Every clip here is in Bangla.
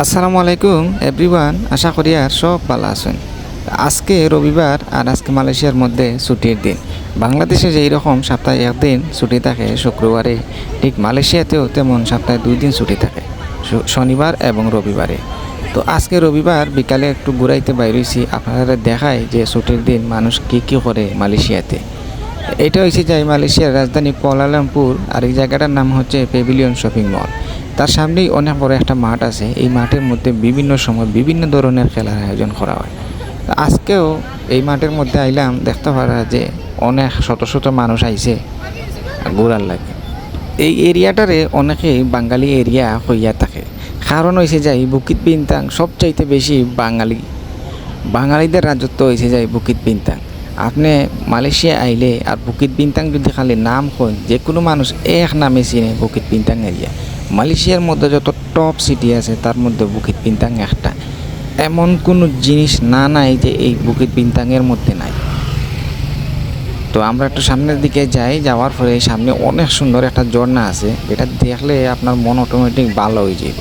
আসসালামু আলাইকুম এভরিওয়ান আশা করি আর সব ভালো আছেন। আজকে রবিবার আর আজকে মালয়েশিয়ার মধ্যে ছুটির দিন। বাংলাদেশে যেই রকম সপ্তাহে একদিন ছুটি থাকে, শুক্রবারে ঠিক মালয়েশিয়াতেও তেমন সপ্তাহে দুই দিন ছুটি থাকে শনিবার এবং রবিবারে। তো আজকে রবিবার বিকালে একটু ঘুরাইতে বাইরেছি আপনারা দেখায় যে ছুটির দিন মানুষ কী কী করে মালয়েশিয়াতে। এটা হয়েছে যে মালয়েশিয়ার রাজধানী কোয়ালালামপুর আর এই জায়গাটার নাম হচ্ছে পেভিলিয়ন শপিং মল তার সামনেই অনেক বড় একটা মাঠ আছে। এই মাঠের মধ্যে বিভিন্ন সময় বিভিন্ন ধরনের খেলার আয়োজন করা হয়। আজকেও এই মাঠের মধ্যে আইলাম, দেখতে পারা যে অনেক শত শত মানুষ আইছে ঘোরার লাগে। এই এরিয়াটারে অনেকেই বাঙালি এরিয়া হইয়া থাকে। কারণ হয়েছে যাই, বুকিত বিনতাং সবচাইতে বেশি বাঙালি। বাঙালিদের রাজত্ব হয়েছে যায় বুকিত বিনতাং। আপনি মালয়েশিয়া আইলে আর বুকিত বিনতাং যদি খালি নাম হয় যে কোনো মানুষ এক নামে চিনে বুকিত বিনতাং এরিয়া। মালয়েশিয়ার মধ্যে যত টপ সিটি আছে, তার মধ্যে বুকিত পিন্তাং একটা। এমন কোনো জিনিস না, নাই যে এই বুকিত বিনতাংয়ের মধ্যে নাই। তো আমরা একটু সামনের দিকে যাই, যাওয়ার পরে সামনে অনেক সুন্দর একটা ঝর্ণা আছে। এটা দেখলে আপনার মন অটোমেটিক ভালো হয়ে যাইব।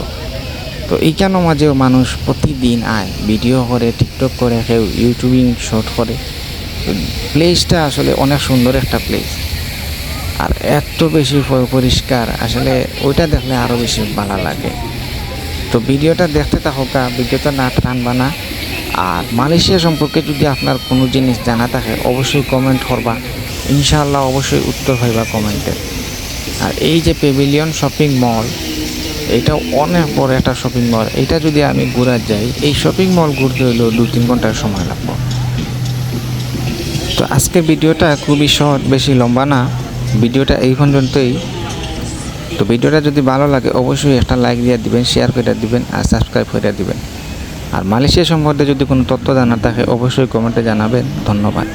তো এইখানের মাঝেও মানুষ প্রতিদিন আয় ভিডিও করে টিকটক করে, কেউ ইউটিউবিং শট করে। প্লেসটা আসলে অনেক সুন্দর একটা প্লেস আর এত বেশি পরিষ্কার, আসলে ওইটা দেখলে আরও বেশি ভালো লাগে। তো ভিডিওটা দেখতে থাকা ভিডিওটা না টানবা না। আর মালয়েশিয়া সম্পর্কে যদি আপনার কোনো জিনিস জানা থাকে, অবশ্যই কমেন্ট করবা। ইনশাআল্লাহ অবশ্যই উত্তর হইবা কমেন্টে আর এই যে পেভিলিয়ন শপিং মল এটা অনেক বড় একটা শপিং মল এটা যদি আমি ঘুরার যাই, এই শপিং মল ঘুরতে হইলেও দু তিন ঘণ্টার সময় লাগবে। তো আজকের ভিডিওটা খুবই শর্ট বেশি লম্বা না। ভিডিওটা এই পর্যন্তই। তো ভিডিওটা যদি ভালো লাগে, অবশ্যই একটা লাইক দিয়ে দিবেন শেয়ার করে দিবেন আর সাবস্ক্রাইব করে দিবেন। আর মালয়েশিয়া সম্বন্ধে যদি কোনো তথ্য জানার থাকে, অবশ্যই কমেন্টে জানাবেন। ধন্যবাদ।